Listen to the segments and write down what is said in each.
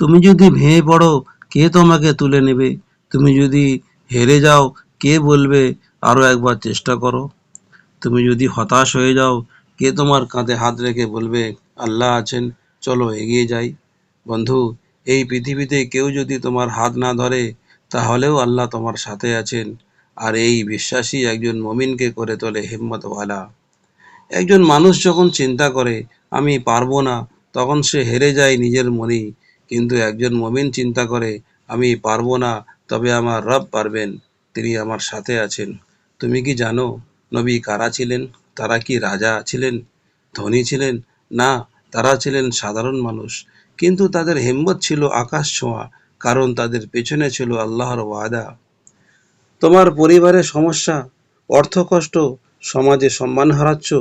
তুমি যদি ভেঙে পড়ো, কে তোমাকে তুলে নেবে? তুমি যদি হেরে যাও, কে বলবে? আরও একবার চেষ্টা করো। তুমি যদি হতাশ হয়ে যাও, কে তোমার কাঁধে হাত রেখে বলবে, আল্লাহ আছেন, চলো এগিয়ে যাই বন্ধু, এই পৃথিবীতে কেউ যদি তোমার হাত না ধরে, তাহলেও আল্লাহ তোমার সাথে আছেন। আর এই বিশ্বাসই একজন মমিনকে করে তোলে হিম্মতওয়ালা। একজন মানুষ যখন চিন্তা করে, আমি পারব না তখন সে হেরে যায় নিজের মনেই। কিন্তু একজন মমিন চিন্তা করে, আমি পারব না, তবে আমার রব পারবেন, তিনি আমার সাথে আছেন। তুমি কি জানো নবী কারা ছিলেন? তারা কি রাজা ছিলেন? ধনী ছিলেন? না, তারা ছিলেন সাধারণ মানুষ। কিন্তু তাদের হিম্মত ছিল আকাশ ছোঁয়া, কারণ তাদের পেছনে ছিল আল্লাহর ওয়াদা। তোমার পরিবারের সমস্যা, অর্থ কষ্ট, সমাজে সম্মান হারাচ্ছ,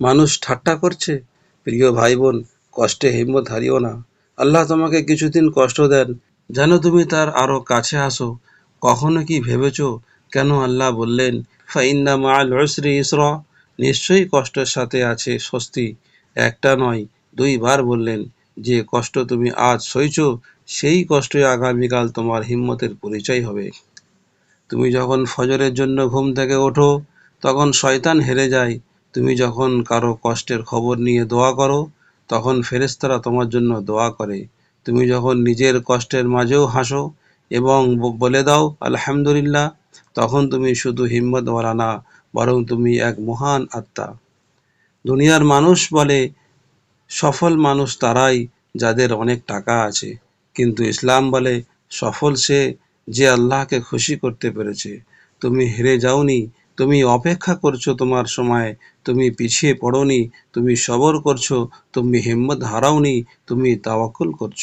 মানুষ ঠাট্টা করছে। প্রিয় ভাই বোন কষ্টে হিম্মত হারিও না। আল্লাহ তোমাকে কিছুদিন কষ্ট দেন। যেন তুমি তার আরও কাছে আসো। কখনো কি ভেবেছো? কেন আল্লাহ বললেন, ফাইন্না মাল উসরি ইসরা নিশ্চয়ই কষ্টের সাথে আছে স্বস্তি। একটা নয়, দুইবার বললেন, যে কষ্ট তুমি আজ সইছো, সেই কষ্টই আগামীকাল তোমার হিম্মতের পরিচয় হবে। তুমি যখন ফজরের জন্য ঘুম থেকে ওঠো, তখন শয়তান হেরে যায়। তুমি যখন কারও কষ্টের খবর নিয়ে দোয়া করো তখন ফেরেশতারা তোমার জন্য দোয়া করে। তুমি যখন নিজের কষ্টের মাঝেও হাসো এবং বলে দাও, আলহামদুলিল্লাহ তখন তুমি শুধু হিম্মতওয়ালা না, বরং তুমি এক মহান আত্মা। দুনিয়ার মানুষ বলে, সফল মানুষ তারাই যাদের অনেক টাকা আছে। কিন্তু ইসলাম বলে, সফল সে যে আল্লাহকে খুশি করতে পেরেছে। তুমি হেরে যাওনি তুমি অপেক্ষা করছ তোমার সময়। তুমি পিছিয়ে পড়োনি, তুমি সবর করছ, তুমি হিম্মত হারাওনি, তুমি তাওয়াক্কুল করছ।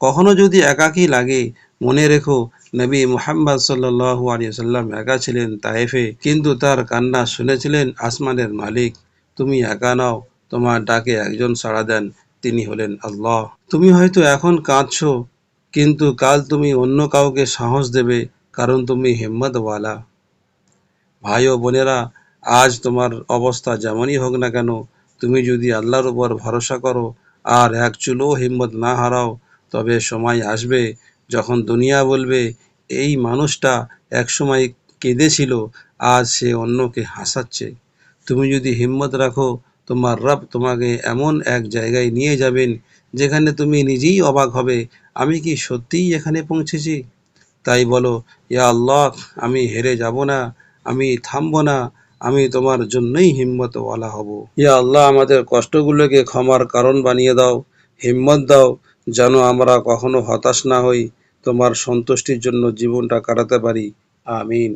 কখনো যদি একাকী লাগে, মনে রেখো, নবী মুহাম্মদ সাল্লাল্লাহু আলাইহি সাল্লাম একা ছিলেন তায়েফে, কিন্তু তার কান্না শুনেছিলেন আসমানের মালিক। তুমি একা নাও, তোমার ডাকে একজন সাড়া দেন, তিনি হলেন আল্লাহ। তুমি হয়তো এখন কাঁদছো, কিন্তু কাল তুমি অন্য কাউকে সাহস দেবে, কারণ তুমি হিম্মতওয়ালা। ভাই ও বোনেরা, আজ তোমার অবস্থা যেমনই হোক না কেন, তুমি যদি আল্লাহর উপর ভরসা করো আর এক চুলো হিম্মত না হারাও, তবে সময় আসবে যখন দুনিয়া বলবে, এই মানুষটা একসময় কেঁদেছিল, আজ সে অন্যকে হাসাচ্ছে। তুমি যদি হিম্মত রাখো, তোমার রব তোমাকে এমন এক জায়গায় নিয়ে যাবেন, যেখানে তুমি নিজেই অবাক হবে, আমি কি সত্যিই এখানে পৌঁছেছি? তাই বলো, ইয়া আল্লাহ, আমি হেরে যাব না। আমি থামব না, আমি তোমার জন্যই হিম্মতওয়ালা হব। ইয়া আল্লাহ, আমাদের কষ্টগুলোকে ক্ষমার কারণ বানিয়ে দাও, হিম্মত দাও, যেন আমরা কখনো হতাশ না হই, তোমার সন্তুষ্টির জন্য জীবনটা কাটাতে পারি। আমিন।